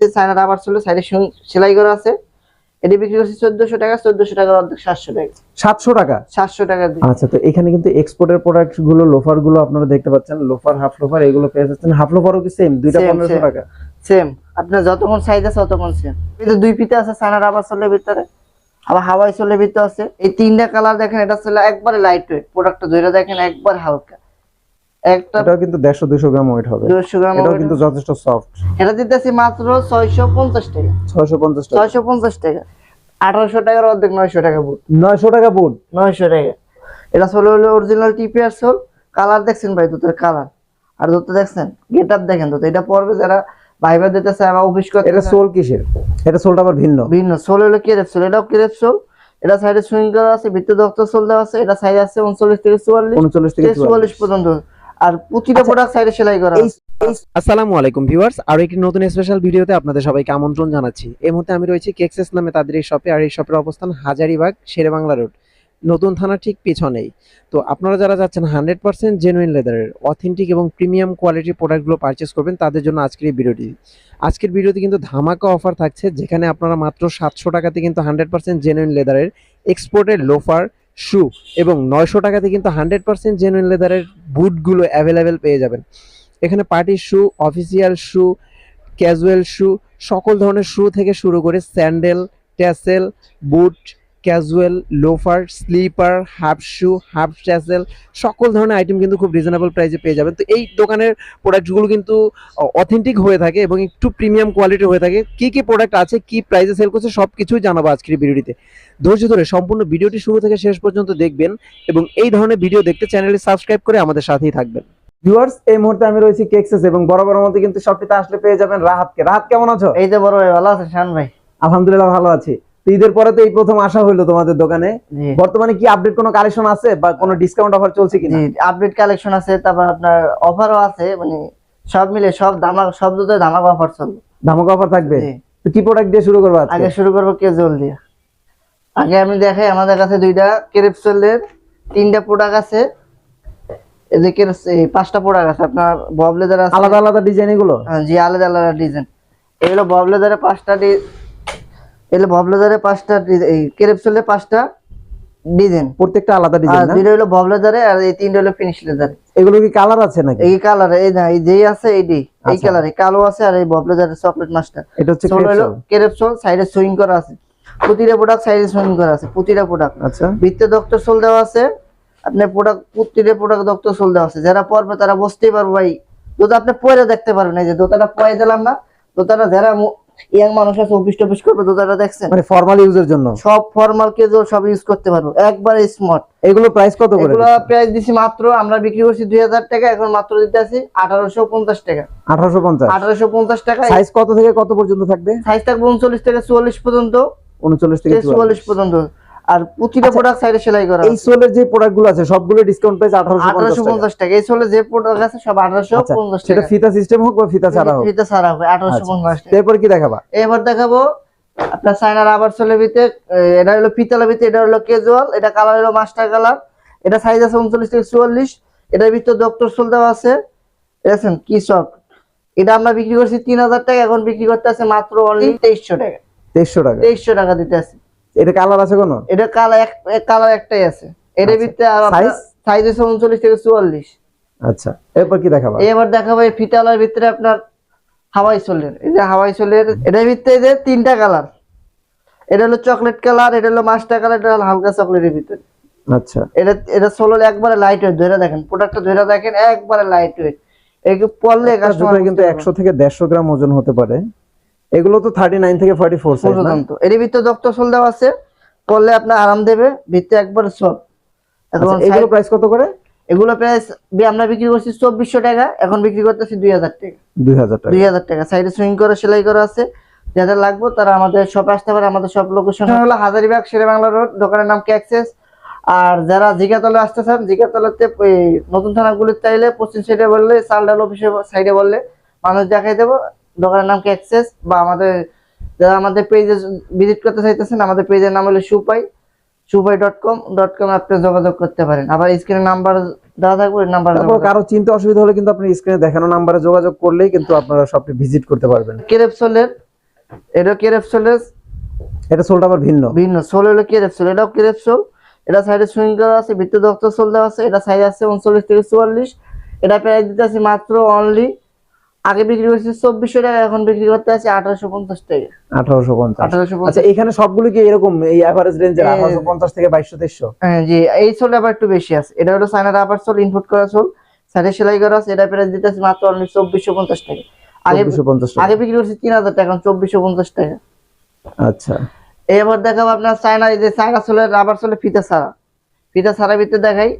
যে China rubber ছিল সাইডে সেলাই করা আছে। এটি বিক্রি করছি চোদ্দশো টাকা চোদ্দশো টাকার অর্ধেক সাতশো টাকা। সাতশো টাকা? সাতশো টাকা আচ্ছা তো এখানে কিন্তু এক্সপোর্টের প্রোডাক্টগুলো লোফারগুলো আপনারা দেখতে পাচ্ছেন লোফার হাফ লোফার এগুলো পেয়ে যাচ্ছেন। হাফ লোফারও কি সেম দুইটা পনেরোশো টাকা? সেম আপনার যতক্ষণ সাইজ আছে ততক্ষণ সেম কিন্তু দুই পিতে আছে চায়না রাবার চলের ভিতরে। আবার হাওয়াই চলের ভিতরে আছে। এই তিনটা কালার দেখেন এটা ছিল একবারে লাইট ওয়েট প্রোডাক্টটা ধরে দেখেন একবার হালকা। একটা এটাও কিন্তু দেড়শো দুশো গ্রাম ওয়েট হবে। দুশো গ্রাম এটাও কিন্তু যথেষ্ট সফট এটা দিতেছি মাত্র ছয়শো পঞ্চাশ টাকা। ছয়শো পঞ্চাশ টাকা। ছয়শো পঞ্চাশ টাকা। আঠারোশো টাকার অর্ধেক নয়শো টাকা বুট নয়শো টাকা বুট নয়শো টাকা। এটা ষোলো হলো অরিজিনাল টিপিআর সোল কালার দেখছেন ভাই কালার আর দেখছেন? গেট আপ দেখেন দুটো এটা পড়বে যারা ভাইবার দিতেছে আবার অফিস করতে এটা সোল কিসের? এটা সোলটা আবার ভিন্ন। ভিন্ন। সোল হলো কেরেপ সোল এটাও কেরেপ সোল এটা সাইডে সুইং করা আছে ভিতরে দক্তর সোল দেওয়া আছে। এটা সাইড আছে উনচল্লিশ থেকে চুয়াল্লিশ। উনচল্লিশ থেকে চুয়াল্লিশ চুয়াল্লিশ। পর্যন্ত। আর প্রতিটা প্রোডাক্ট সাইডে সেলাই করা আসসালামু আলাইকুম ভিউয়ার্স আর একটি নতুন স্পেশাল ভিডিওতে আপনাদের সবাইকে আমন্ত্রণ জানাচ্ছি। এই মুহূর্তে আমি রয়েছি কেক্সেস নামে তাদের এই শপে আর এই শপের অবস্থান হাজারিবাগ শেরেবাংলা রোড নতুন থানা ঠিক পিছনেই। তো আপনারা যারা যাচ্ছেন হান্ড্রেড পার্সেন্ট জেনুইন লেদারের অথেন্টিক এবং প্রিমিয়াম কোয়ালিটির প্রোডাক্টগুলো পারচেস করবেন তাদের জন্য আজকের এই ভিডিওটি। আজকের ভিডিওতে কিন্তু ধামাকা অফার থাকছে যেখানে আপনারা মাত্র সাতশো টাকাতে কিন্তু হান্ড্রেড পার্সেন্ট জেনুইন লেদারের এক্সপোর্টের লোফার শু এবং নয়শো টাকাতে কিন্তু হান্ড্রেড পার্সেন্ট জেনুইন লেদারের বুটগুলো অ্যাভেলেবেল পেয়ে যাবেন। এখানে পার্টির শু অফিসিয়াল শু ক্যাজুয়াল শু সকল ধরনের শু থেকে শুরু করে sandal tassel boot casual loafer slipper half shoe half tassel সকল ধরনের আইটেম কিন্তু খুব রিজনেবল প্রাইসে পেয়ে যাবেন। তো এই দোকানের প্রোডাক্টগুলো কিন্তু অথেন্টিক হয়ে থাকে এবং একটু প্রিমিয়াম কোয়ালিটির হয়ে থাকে। কি কি প্রোডাক্ট আছে কি প্রাইসে সেল করছে সব কিছুই জানাব আজকের ভিডিওটিতে। ধৈর্য ধরে সম্পূর্ণ ভিডিওটি শুরু থেকে শেষ পর্যন্ত দেখবেন এবং এই ধরনের ভিডিও দেখতে চ্যানেলটি সাবস্ক্রাইব করে আমাদের সাথেই থাকবেন। ভিউয়ার্স এই মুহূর্তে আমি রয়েছি কেক্সেস এবং বরাবর মধ্যে কিন্তু শপটিতে আসলে পেয়ে যাবেন রাহাতকে। রাহাত কেমন আছো? এই যে বড় ভাই ভালো আছে শান ভাই? আলহামদুলিল্লাহ ভালো আছি। ঈদের পরে তো এই প্রথম আসা হইল তোমাদের দোকানে। বর্তমানে কি আপডেট কোনো কালেকশন আছে বা কোনো ডিসকাউন্ট অফার চলছে কিনা? আপডেট কালেকশন আছে তারপর আপনার অফারও আছে মানে সব মিলে সব দামাক সব দুটো দামাক অফার চলবে। ধামাকা অফার থাকবে? তো কি প্রোডাক্ট দিয়ে শুরু করব আগে শুরু করব কেজুয়াল দিয়ে। আগে আমি দেখাই আমাদের কাছে দুইটা কেরেপসেলের তিনটা প্রোডাক্ট আছে। এদিকে এই পাঁচটা প্রোডাক্ট আছে আপনার ববলেদার আছে। আলাদা আলাদা ডিজাইন এগুলো? হ্যাঁ, জি আলাদা আলাদা ডিজাইন এগুলো ববলেদারে পাঁচটা এগুলো ববলেদারে পাঁচটা এই পাঁচটা ডিজাইন। প্রত্যেকটা আলাদা ডিজাইন না? হলো আর এই তিনটা হলো ফিনিশ লেদারে এগুলো কি কালার আছে নাকি? এই কালার এই না এই যেই আছে এইটি এই আচ্ছা। কালারে কালো আছে আর এই চকলেট মাস্টার এটা হচ্ছে সোল হলো ক্রেপসল। সাইডে সুইং করা আছে। প্রতিটা প্রোডাক্ট সাইডে সুইং করা আছে প্রতিটা প্রোডাক্ট আচ্ছা। ভিত্তে ডক্টর সোল দেওয়া আছে আপনার প্রোডাক্ট প্রতিটা প্রোডাক্ট ডক্টর সোল দেওয়া আছে। যারা পড়বে তারা বুঝতেই পারবে ভাই। দোতা আপনি পরে দেখতে পারবেন এই যে দোতাটা পরে দিলাম না দোতাটা যারা ইয়াং মানুষ আছে অফিস টফিস করবে দেখছেন মানে ফর্মাল ইউজের জন্য? সব ফর্মাল কেজুয়াল সব ইউজ করতে পারব। একবারে স্মার্ট এগুলো প্রাইস কত করে এগুলো প্রাইস দিছি মাত্র আমরা বিক্রি করছি দুই হাজার টাকা এখন মাত্র দিতে আছি আঠারোশো পঞ্চাশ টাকা। আঠারোশো পঞ্চাশ? আঠারোশো পঞ্চাশ টাকা। সাইজ কত থেকে কত পর্যন্ত থাকবে? সাইজ থাকবে উনচল্লিশ থেকে চুয়াল্লিশ পর্যন্ত। উনচল্লিশ থেকে চুয়াল্লিশ চুয়াল্লিশ। পর্যন্ত। আর প্রতিটা আচ্ছা, প্রোডাক্ট সাইডে সেলাই করা এই সোলের যে প্রোডাক্টগুলো আছে সবগুলো ডিসকাউন্ট প্রাইস আঠারোশো আঠারোশো পঞ্চাশ পঞ্চাশ টাকা। এই যে প্রোডাক্ট আছে সব আঠারোশো আচ্ছা, পঞ্চাশ সেটা ফিতা সিস্টেম হোক বা ফিতা ছাড়া হোক। ফ্রিতে ছাড়া হবে আঠারোশো আচ্ছা। পঞ্চাশ টাকা। এরপর কি দেখাবা? এবার দেখাবো আপনার চায়নার আবার চলে ভিতে এটা হলো পিতলা এটা হলো কেজুয়াল এটা কালার হলো মাস্টার কালার এটা সাইজ আছে উনচল্লিশ থেকে চুয়াল্লিশ। এটার ভিতরে ডক্টর সোল দেওয়া আছে। দেখছেন কি সব এটা আমরা বিক্রি করছি তিন হাজার টাকা এখন বিক্রি করতে আছে মাত্র অনলি তেইশশো টাকা। তেইশশো টাকা। তেইশশো টাকা দিতে আছে। এটা কালার আছে কোনো? এটা কালার এক কালার একটাই আছে। এটার আচ্ছা। ভিতরে আর Size? সাইজ আছে উনচল্লিশ থেকে চুয়াল্লিশ। আচ্ছা এরপর কি দেখাবা? এবার দেখাবো এই ফিতালার ভিতরে আপনার হাওয়াই সোলের। এই যে হাওয়াই সোলের এটার ভিতরে যে তিনটা কালার। এটা হলো চকলেট কালার এটা হলো মাস্টার কালার এটা হলো হালকা চকলেটের ভিতরে। আচ্ছা। এটা এটা সোলের একবারে লাইট ওয়েট ধরে দেখেন প্রোডাক্টটা ধরে দেখেন একবারে লাইট ওয়েট একে পড়লে কাস্টমার কিন্তু একশো থেকে দেড়শো গ্রাম ওজন হতে পারে। এগুলো তো থার্টি নাইন থেকে ফর্টি ফোর সাইজ না? পর্যন্ত। এর ভিতরে ডক্টর সোল দেওয়া আছে পড়লে আপনার আরাম দেবে ভিতরে একবার সব এখন আচ্ছা, এগুলো প্রাইস কত করে? এগুলো প্রাইস আমরা বিক্রি করছি চব্বিশশো টাকা এখন বিক্রি করতেছি দুই হাজার টাকা। দুই হাজার টাকা। দুই হাজার টাকা। সাইডে সুইং করে সেলাই করা আছে। যাদের লাগবে তারা আমাদের শপে আসতে পারে আমাদের সব লোকেশন হলো হাজারিবাগ শেরে বাংলা রোড দোকানের নাম ক্যাক্সেস আর যারা জিগাতলে আসতে চান জিগাতলাতে নতুন থানাগুলির চাইলে পশ্চিম সাইডে বললে সালডাল অফিসের সাইডে বললে মানুষ দেখাই দেবো। দোকানের নাম ক্যাক্সেস বা আমাদের যারা আমাদের পেজে ভিজিট করতে চাইতেছেন আমাদের পেজের নাম হলো সুপাই সুপাই ডট কম ডট কম আপনি যোগাযোগ করতে পারেন। আবার স্ক্রিনে নাম্বার দেওয়া থাকবে নাম্বার কারও চিন্তা অসুবিধা হলে কিন্তু আপনি স্ক্রিনে দেখানো নাম্বারে যোগাযোগ করলেই কিন্তু আপনারা সবটি ভিজিট করতে পারবেন। কেরেপসলের এটা কেরেপ সোলের এটা সোলটা আবার ভিন্ন। ভিন্ন সোল হলো কেরেপসোল এটাও কেরেপসোল এটা সাইডে সুইং করা আছে ভিতরে দক্ত সোল দেওয়া আছে এটা সাইজ আছে উনচল্লিশ থেকে চুয়াল্লিশ এটা প্রাইস দিতে আছে মাত্র অনলি আগে বিক্রি করছি চব্বিশশো টাকা এখন বিক্রি করতে আছে আঠারোশো পঞ্চাশ টাকা। আঠারোশো পঞ্চাশ। আঠারোশো আচ্ছা এখানে সবগুলো কি এরকম এই অ্যাভারেজ রেঞ্জের আঠারোশো পঞ্চাশ থেকে বাইশশো তেইশশো? হ্যাঁ জি এই সোল আবার একটু বেশি আছে। এটা হলো চায়নার আবার সোল ইনপুট করা সোল। সাইডে সেলাই করা আছে এটা প্রাইস দিতে আছে মাত্র অনলি চব্বিশশো পঞ্চাশ টাকা। আগে আগে বিক্রি করছি তিন হাজার টাকা এখন চব্বিশশো পঞ্চাশ টাকা। আচ্ছা। এবার দেখাবো আপনার চায়না এই যে চায়না সোলের রাবার সোলের ফিতা ছাড়া। ফিতা ছাড়া ভিতরে দেখাই।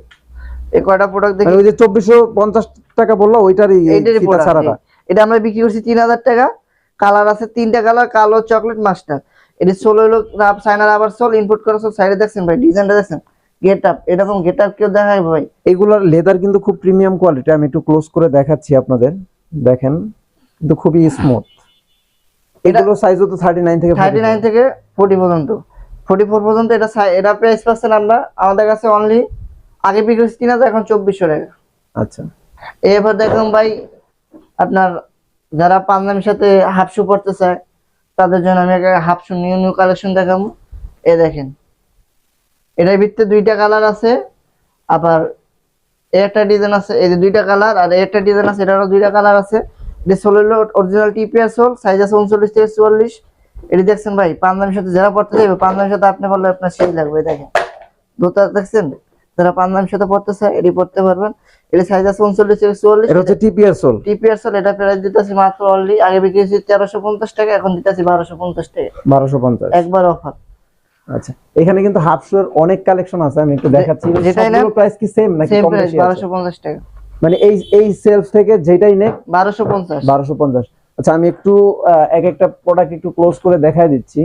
এই কয়টা প্রোডাক্ট দেখি? মানে ওই যে চব্বিশশো পঞ্চাশ টাকা বলল ওইটারই ফিতা এই। এটা আমরা বিক্রি করছি তিন হাজার টাকা। কালার আছে তিনটা কালার কালো চকলেট মাস্টার এটি ষোলো হলো চায়না রাবার সোল ইনপুট করা সোল সাইডে দেখছেন ভাই ডিজাইনটা দেখছেন? গেট আপ এরকম গেট আপ কেউ দেখায় ভাই। এগুলোর লেদার কিন্তু খুব প্রিমিয়াম কোয়ালিটি আমি একটু ক্লোজ করে দেখাচ্ছি আপনাদের। দেখেন কিন্তু খুবই স্মুথ এগুলো সাইজ তো থার্টি নাইন থেকে থার্টি নাইন থেকে ফোর্টি পর্যন্ত। ফোর্টি ফোর পর্যন্ত এটা এটা প্রাইস পাচ্ছেন আমরা আমাদের কাছে অনলি আগে বিক্রি করছি তিন হাজার এখন চব্বিশশো টাকা। আচ্ছা। এবার দেখুন ভাই আপনার যারা পাঞ্জাবির সাথে হাফ শু পড়তে চায় তাদের জন্য আমি একটা half shoe new new collection দেখাবো। এ দেখেন, এটার ভিতরে দুইটা কালার আছে, আবার একটা ডিজাইন আছে, এই যে দুইটা কালার, আর একটা ডিজাইন আছে, এটারও দুইটা কালার আছে। এটা সোল হলো অরিজিনাল টিপিআর সোল সাইজ আছে উনচল্লিশ থেকে চুয়াল্লিশ। এটি দেখছেন ভাই, পাঞ্জাবির সাথে যারা পড়তে যাবে পাঞ্জাবির সাথে আপনি বললে আপনার সেই লাগবে দেখেন। দুটা দেখছেন? যারা পাঞ্জাবির সাথে পড়তে চায় এটি পড়তে পারবেন। এটি সাইজ আছে উনচল্লিশ থেকে চুয়াল্লিশ। এটা হচ্ছে টিপিআর সোল। টিপিআর সোল এটা প্রাইস দিতেছি মাত্র অনলি আগে বিক্রি হয়েছে তেরোশো পঞ্চাশ টাকা এখন দিতেছি বারোশো পঞ্চাশ টাকা। বারোশো পঞ্চাশ। একবার অফার আচ্ছা এখানে কিন্তু হাফ অনেক কালেকশন আছে আমি একটু দেখাচ্ছি। প্রাইস কি সেম নাকি কম বেশি আছে? বারোশো পঞ্চাশ টাকা। মানে এই এই সেলস থেকে যেটাই পঞ্চাশ। বারোশো পঞ্চাশ। আচ্ছা আমি একটু এক একটা প্রোডাক্ট একটু ক্লোজ করে দেখাই দিচ্ছি।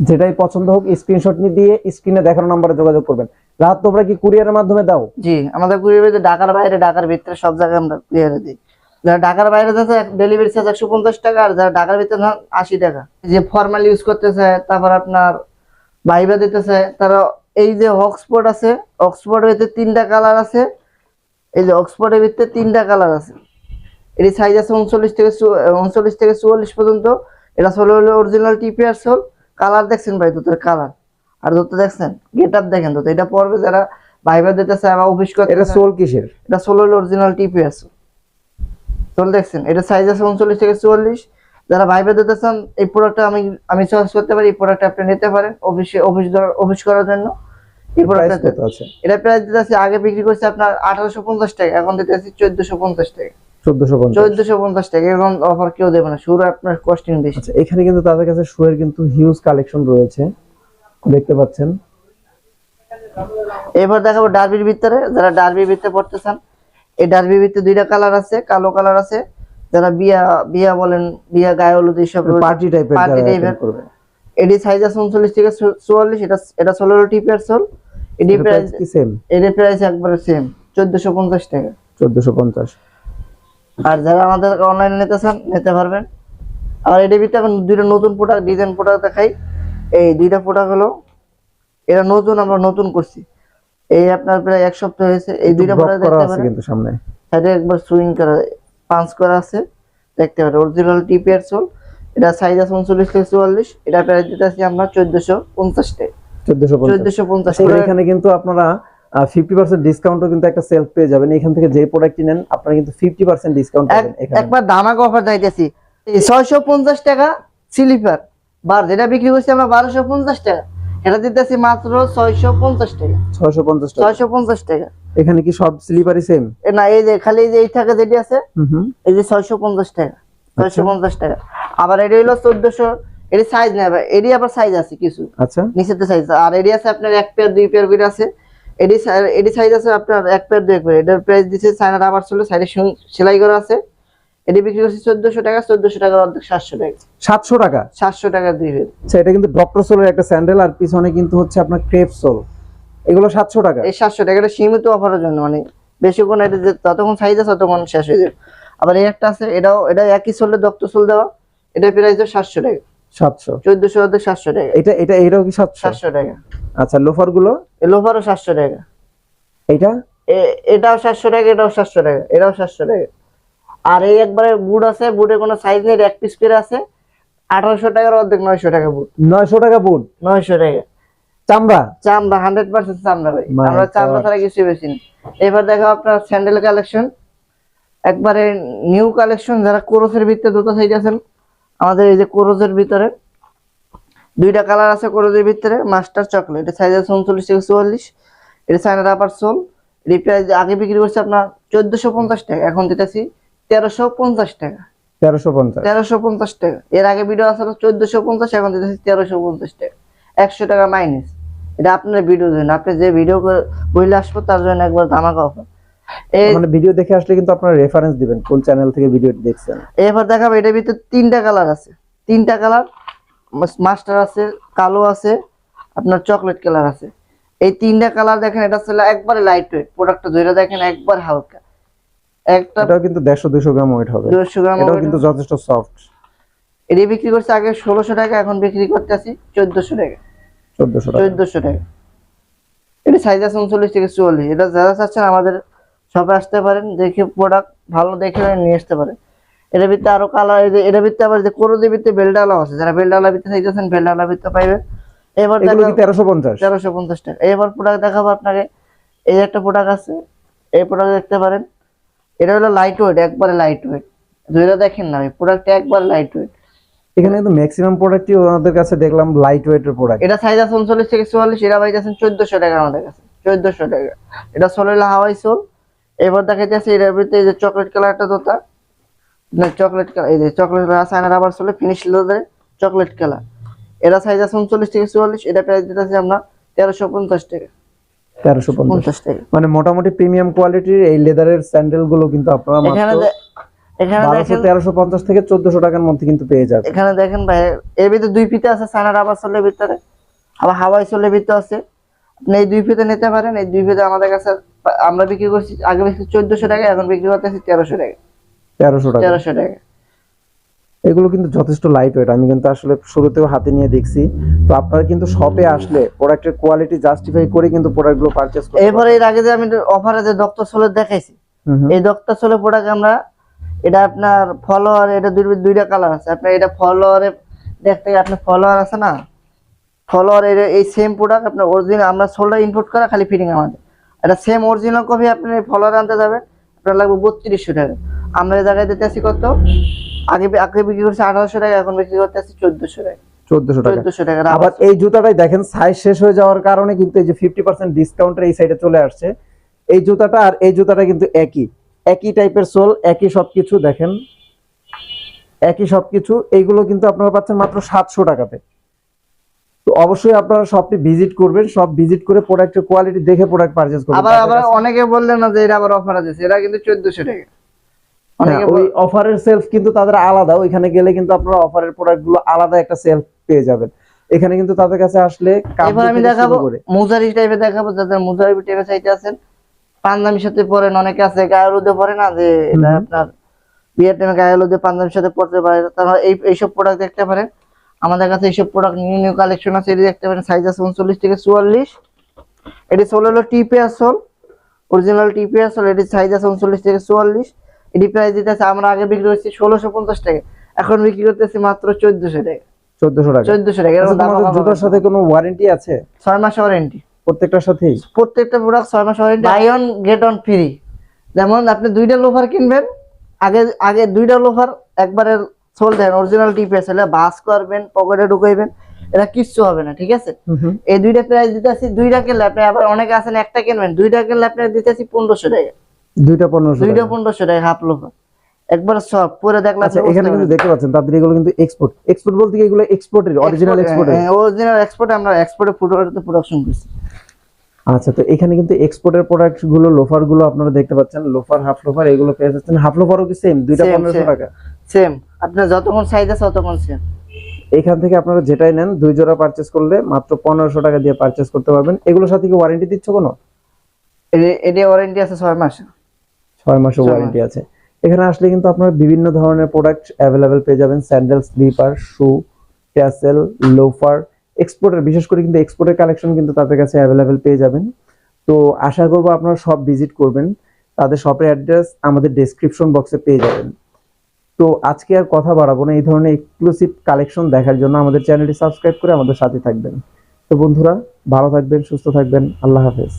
যেটাই পছন্দ হোক স্ক্রিনশট নিয়ে দিয়ে স্ক্রিনে দেখানো নম্বরে যোগাযোগ করবেন। রাত তোমরা কি কুরিয়ারের মাধ্যমে দাও? জি, আমাদের কুরিয়ার ঢাকার বাইরে, ঢাকার ভিতরে সব জায়গায় আমরা কুরিয়ারে দিই। যারা ঢাকার বাইরে যাচ্ছে ডেলিভারি চার্জ একশো পঞ্চাশ টাকা, আর যারা ঢাকার ভিতরে আশি টাকা। যে ফর্মাল ইউজ করতে চায় তারপর আপনার ভাইবা দিতে চায় তারা এই যে অক্সফোর্ড আছে অক্সফোর্ডের ভিতরে তিনটা কালার আছে, এই যে অক্সফোর্ডের ভিতরে তিনটা কালার আছে। এটি সাইজ আছে উনচল্লিশ থেকে উনচল্লিশ থেকে চুয়াল্লিশ পর্যন্ত। এটা সোল হলো অরিজিনাল টিপিআর সোল কালার দেখছেন ভাই দুটোর কালার আর দুটো দেখছেন গেট আপ দেখেন দুটো এটা পড়বে যারা ভাইবা দিতে চায় বা অফিস করতে এটা সোল কিসের? এটা ষোলো অরিজিনাল টিপিএস চল দেখছেন এটা সাইজ আছে উনচল্লিশ থেকে চুয়াল্লিশ। যারা ভাইবে দিতে চান এই প্রোডাক্টটা আমি আমি চয়েস করতে পারি এই প্রোডাক্টটা আপনি নিতে পারেন অফিসে অফিস অফিস করার জন্য। এই প্রোডাক্টটা আছে? এটা প্রাইস দিতে আছে আগে বিক্রি করছে আপনার আঠারোশো পঞ্চাশ টাকা এখন দিতে আছে চোদ্দশো পঞ্চাশ টাকা। চোদ্দশো পঞ্চাশ। টাকা এখন অফার কেউ দেবে না শুরু আপনার কস্টিং বেশি। আচ্ছা এখানে কিন্তু তাদের কাছে শুয়ের কিন্তু হিউজ কালেকশন রয়েছে। দেখতে পাচ্ছেন। এবার দেখাবো ডার্বির ভিতরে যারা ডার্বির ভিতরে পড়তে চান এই ডার্বির ভিতরে দুইটা কালার আছে কালো কালার আছে যারা বিয়া বিয়া বলেন বিয়া গায়ে হলুদ এইসব পার্টি টাইপের type এর। করবে। এডি সাইজ আছে উনচল্লিশ থেকে চু- চুয়াল্লিশ এটা এটা ষোলো টিপের সোল। এডি প্রাইস কি সেম এডি প্রাইস একবারে সেম চোদ্দশো পঞ্চাশ টাকা। চোদ্দশো পঞ্চাশ। আর যারা আমাদের অনলাইনে নিতে চান নিতে পারবেন। আর এডির ভিতরে এখন দুইটা নতুন প্রোডাক্ট ডিজাইন প্রোডাক্ট দেখাই। এই দুইটা প্রোডাক্ট হলো এটা নতুন আমরা নতুন করছি। এই আপনার প্রায় এক সপ্তাহ হয়েছে এই দুইটা প্রোডাক্ট দেখতে পারেন। কিন্তু সামনে। সাইডে একবার সুইং করা পাঞ্চ করা আছে দেখতে পারেন। অরিজিনাল টিপিআর সোল এটা সাইজ আছে উনচল্লিশ থেকে চুয়াল্লিশ এটা প্রাইস দিতে আছি আমরা চোদ্দশো পঞ্চাশ টাকা। চোদ্দশো পঞ্চাশ। আচ্ছা, এখানে কিন্তু আপনারা ফিফটি পার্সেন্ট ডিসকাউন্টও কিন্তু একটা পেয়ে যাবেন। এখান থেকে যে নেন আপনারা কিন্তু ফিফটি পার্সেন্ট ডিসকাউন্ট পাবেন একবার দামাক অফার চাইতেছি ছয়শো পঞ্চাশ টাকা স্লিপার বার যেটা বিক্রি করছি আমরা বারোশো পঞ্চাশ টাকা। এটা দিতেছি মাত্র ছয়শো পঞ্চাশ টাকা। ছয়শো পঞ্চাশ টাকা। ছয়শো পঞ্চাশ টাকা। এখানে কি সব স্লিপারই সেম না এই যে খালি এই যে এই থাকে যেটি আছে এই যে ছয়শো পঞ্চাশ টাকা। ছয়শো আচ্ছা। পঞ্চাশ টাকা। আবার এটি হলো চোদ্দশো এটি সাইজ নেবে এটি আবার সাইজ আছে কিছু। আচ্ছা। নিচেতে সাইজ আর এডি আছে আপনার এক পেয়ার দুই পেয়ার করে আছে। এডি সা- এডি সাইজ আছে আপনার এক পেয়ার দুই পেয়ার এটার প্রাইস দিচ্ছে চায়না রাবার ছিল সাইডে সেলাই করা আছে। এডি বিক্রি করছে চোদ্দশো টাকা চোদ্দশো টাকার অর্ধেক সাতশো টাকা। সাতশো টাকা? সাতশো টাকা দুই পেয়ার আচ্ছা এটা কিন্তু ডক্টর সোলের একটা স্যান্ডেল আর পিছনে কিন্তু হচ্ছে আপনার ক্রেপ সোল। এগুলো সাতশো টাকা? এই সাতশো টাকা এটা সীমিত অফারের জন্য মানে বেশিক্ষণ এটা যে- যতক্ষণ সাইজ আছে ততক্ষণ শেষ হয়ে যাবে। আবার এই একটা আছে এটাও এটা একই সোলে দক্ত সোল দেওয়া এটা প্রাইস সাতশো টাকা। সাতশো? চোদ্দশো অর্ধেক সাতশো টাকা। এটা এটা এটাও কি সাতশো? সাতশো টাকা। আচ্ছা লোফারগুলো এই লোফারও সাতশো টাকা। এইটা? এ- এটাও সাতশো টাকা এটাও সাতশো টাকা এটাও সাতশো টাকা। আর এই একবারে বুট আছে বুটের কোনো সাইজ নেই এক পিস করে আছে। আঠারোশো টাকার অর্ধেক নয়শো টাকা বুট নয়শো টাকা বুট নয়শো টাকা। চামড়া? চামড়া হান্ড্রেড পার্সেন্ট চামড়া ভাই। আমরা চামড়া. ছাড়া কিছু বেশি না। এবার দেখো আপনার স্যান্ডেল কালেকশন একবারে নিউ কালেকশন যারা কোরসের ভিতরে দুটো সাইড আছেন আমাদের এই যে কোরসের ভিতরে দুইটা কালার আছে কোরসের ভিতরে মাস্টার চকলেট এটা সাইজ আছে উনচল্লিশ থেকে চুয়াল্লিশ। এটা চায়না আপার সোল এটি প্রাইস আগে বিক্রি করছে আপনার চোদ্দশো পঞ্চাশ টাকা। এখন দিতেছি তেরোশো পঞ্চাশ টাকা। তেরোশো পঞ্চাশ। তেরোশো পঞ্চাশ টাকা। এর আগে ভিডিও আসলে চোদ্দশো পঞ্চাশ এখন দিতেছি তেরোশো পঞ্চাশ টাকা। একশো টাকা মাইনাস এটা আপনার ভিডিও জন্য। আপনি যে ভিডিও বইলে আসব তার জন্য একবার ধামাকা অফার মানে ভিডিও দেখে আসলে কিন্তু আপনারা রেফারেন্স দিবেন কোন চ্যানেল থেকে ভিডিওটি দেখছেন। এবার দেখাবো এটার ভিতরে তিনটা কালার আছে। তিনটা কালার মাস্টার আছে কালো আছে আপনার চকলেট কালার আছে। এই তিনটা কালার দেখেন এটা ছিল একবারে লাইট ওয়েট প্রোডাক্টটা ধরে দেখেন একবার হালকা। একটা এটাও কিন্তু দেড়শো দুশো গ্রাম ওয়েট হবে। দেড়শো গ্রাম এটাও কিন্তু যথেষ্ট সফট এটি বিক্রি করছে আগে ষোলোশো টাকা এখন বিক্রি করতেছি চোদ্দশো টাকা। চোদ্দশো টাকা। চোদ্দশো টাকা। এটা সাইজ আছে উনচল্লিশ থেকে চুয়াল্লিশ। এটা যারা চাচ্ছেন আমাদের শপে আসতে পারেন দেখে প্রোডাক্ট ভালো দেখে নিয়ে আসতে পারেন। এটার ভিতরে আরও কালার এটার ভিতরে আবার যে কোরোদের ভিতরে বেলডালা আছে। যারা বেলডালা ভিতরে চাইতেছেন বেলডালা ভিতরে পাইবেন। এবার দেখো কি তেরোশো পঞ্চাশ? তেরোশো পঞ্চাশ টাকা। এবার প্রোডাক্ট দেখাবো আপনাকে। এই একটা প্রোডাক্ট আছে। এই প্রোডাক্ট দেখতে পারেন। এটা হলো লাইট ওয়েট একবারে লাইট ওয়েট দুইটা দেখেন না প্রোডাক্ট একবারে লাইট ওয়েট এখানে কিন্তু ম্যাক্সিমাম প্রোডাক্টই ওনাদের কাছে দেখলাম লাইট ওয়েটের প্রোডাক্ট এটা সাইজ আছে উনচল্লিশ থেকে চুয়াল্লিশ এটা পাইতেছেন চোদ্দশো টাকা আমাদের কাছে চোদ্দশো টাকা। এটা সোল হলো হাওয়াই সোল এবার দেখা যাচ্ছে এটার ভিতরে এই যে চকলেট কালারটা দোতা না চকলেট কালার এই যে চকলেট সাইনার আবার সোলে ফিনিশ লেদারে চকলেট কালার এটা সাইজ আছে উনচল্লিশ থেকে চুয়াল্লিশ এটা প্রাইস দিতেছি আমরা তেরোশো পঞ্চাশ টাকা। তেরোশো পঞ্চাশ। মানে মোটামুটি প্রিমিয়াম কোয়ালিটির এই লেদারের স্যান্ডেলগুলো কিন্তু আপনারা এখানে দেখেন থেকে চোদ্দশো টাকার মধ্যে কিন্তু পেয়ে যাবে এখানে দেখেন ভাই এর ভিতরে দুই ফিতে আছে সাইনার আবার সোলের ভিতরে আবার হাওয়াই সোলের ভিতরে আছে। আপনি এই দুই ফিতে নিতে পারেন এই দুই ফিতে আমাদের কাছে আমরা বিক্রি করছি আগে বিক্রি চোদ্দশো টাকা এখন বিক্রি করতেছি তেরোশো টাকা। তেরোশো টাকা। তেরোশো টাকা। এগুলো কিন্তু যথেষ্ট লাইট ওয়েট আমি কিন্তু আসলে শুরুতেও হাতে নিয়ে দেখছি। তো আপনারা কিন্তু শপে আসলে প্রোডাক্টের কোয়ালিটি জাস্টিফাই করে কিন্তু প্রোডাক্টগুলো পারচেজ করতে এরপরে এর আগে যে আমি অফারে যে ডক্টর সোলের দেখাইছি। এই ডক্টর সোলের প্রোডাক্ট আমরা এটা আপনার ফলোয়ার এটা দুই দুইটা কালার আছে। আপনার এটা ফলোয়ারে দেখতে আপনার ফলোয়ার আছে না? ফলোয়ার এর এই সেম প্রোডাক্ট আপনার অরিজিনাল আমরা সোলটা ইম্পোর্ট করা খালি ফিটিং আমাদের। এটা সেম অরিজিনাল কপি আপনি ফলোয়ার আনতে যাবেন আপনার লাগবে বত্রিশশো টাকা। আমরা এই জায়গায় দিতে আসি কত? আগে আগে বিক্রি করছি আঠারোশো টাকা এখন বিক্রি করতে চোদ্দশো টাকা। চোদ্দশো টাকা। চোদ্দশো টাকা আবার এই জুতাটাই দেখেন সাইজ শেষ হয়ে যাওয়ার কারণে কিন্তু এই যে ফিফটি পার্সেন্ট ডিসকাউন্টের এই সাইডে চলে আসছে। এই জুতাটা আর এই জুতাটা কিন্তু একই। একই টাইপের সোল একই সবকিছু দেখেন। একই সবকিছু এইগুলো কিন্তু আপনারা পাচ্ছেন মাত্র সাতশো টাকাতে। তো অবশ্যই আপনারা শপটি ভিজিট করবেন সব ভিজিট করে প্রোডাক্টের কোয়ালিটি দেখে প্রোডাক্ট পারচেজ করবেন। আবার আবার অনেকে বললেন না যে এটা আবার অফার আছে এটা কিন্তু চোদ্দশো টাকা। অনেকে ওই অফারের সেলফ কিন্তু তাদের আলাদা। ওইখানে গেলে কিন্তু আপনারা অফারের আলাদা একটা সেলফ পেয়ে যাবেন। এখানে কিন্তু তাদের কাছে আসলে এবার আমি দেখাবো মুজারি দেখাবো যাদের মুজারি টাইপের চাইতে আছেন। পাঞ্জাবির সাথে পরেন অনেকে আছে পরে না যে এটা আপনার বিয়ের টাইমে পাঞ্জাবির সাথে পরতে পারে। তারা এই এইসব প্রোডাক্ট দেখতে পারেন। আমাদের কাছে এইসব প্রোডাক্ট নিউ নিউ কালেকশন আছে। এটি দেখতে পারেন সাইজ আছে উনচল্লিশ থেকে চুয়াল্লিশ। এটি সোল হলো টিপিআর সোল অরিজিনাল এটি সাইজ আছে উনচল্লিশ থেকে চুয়াল্লিশ। এটি প্রাইস দিতেছে আমরা আগে বিক্রি করছি ষোলোশো পঞ্চাশ টাকা এখন বিক্রি করতেছি মাত্র চোদ্দশো টাকা। চোদ্দশো টাকা। চোদ্দশো টাকা আচ্ছা, জুতার সাথে কোনো ওয়ারেন্টি আছে? ছয় মাস ওয়ারেন্টি প্রত্যেকটার সাথেই? প্রত্যেকটা প্রোডাক্ট ছয় মাস warranty buy one get one free যেমন আপনি দুইটা লোফার কিনবেন আগে আগে দুইটা লোফার একবারে সোল দেন অরিজিনাল বাস করবেন পকেটে ঢুকাইবেন এটা কিচ্ছু হবে না ঠিক আছে? এই দুইটা প্রাইস দিতেছি দুইটা কিনলে আপনি আবার অনেকে আছেন একটা কিনবেন দুইটা কিনলে আপনি দিতেছি পনেরোশো টাকা। দুইটা পনেরোশো দুইটা টাকা। পনেরোশো টাকা হাফ লোফার একবার সব পরে দেখলাম আচ্ছা এখানে কিন্তু দেখতে পাচ্ছেন তাদের এগুলো কিন্তু এক্সপোর্ট এক্সপোর্ট বলতে কি এগুলো এক্সপোর্টের অরিজিনাল এক্সপোর্টের অরিজিনাল এক্সপোর্ট আমরা এক্সপোর্টে ফুটওয়ারতে প্রোডাকশন করছি। আচ্ছা তো এখানে কিন্তু এক্সপোর্টের প্রোডাক্টগুলো লোফারগুলো আপনারা দেখতে পাচ্ছেন লোফার হাফ লোফার এগুলো পেয়ে যাচ্ছেন। হাফ লোফারও কি সেম দুইটা. টাকা। সেম আপনার যতক্ষণ সাইজ আছে ততক্ষণ সেম এখান থেকে আপনারা যেটাই নেন দুই জোড়া পারচেস করলে মাত্র পনেরোশো টাকা দিয়ে পারচেস করতে পারবেন। এগুলোর সাথে কি ওয়ারেন্টি দিচ্ছ কোনো? এটা ওয়ারেন্টি আছে ছয় মাস ছয় মাসের ওয়ারেন্টি আছে। এখানে আসলে কিন্তু আপনারা বিভিন্ন ধরনের প্রোডাক্ট অ্যাভেলেবেল পেয়ে যাবেন। Sandal slipper shoe tassel loafer এক্সপোর্টের বিশেষ করে কিন্তু এক্সপোর্টের কালেকশন কিন্তু তাদের কাছে অ্যাভেলেবেল পেয়ে যাবেন। তো আশা করব আপনারা সব ভিজিট করবেন। তাদের শপের অ্যাড্রেস আমাদের ডেসক্রিপশন বক্সে পেয়ে যাবেন। তো আজকে আর কথা বাড়াবো না। এই ধরনের এক্সক্লুসিভ কালেকশন দেখার জন্য আমাদের চ্যানেলটি সাবস্ক্রাইব করে আমাদের সাথে থাকবেন। তো বন্ধুরা ভালো থাকবেন সুস্থ থাকবেন। আল্লাহ হাফেজ।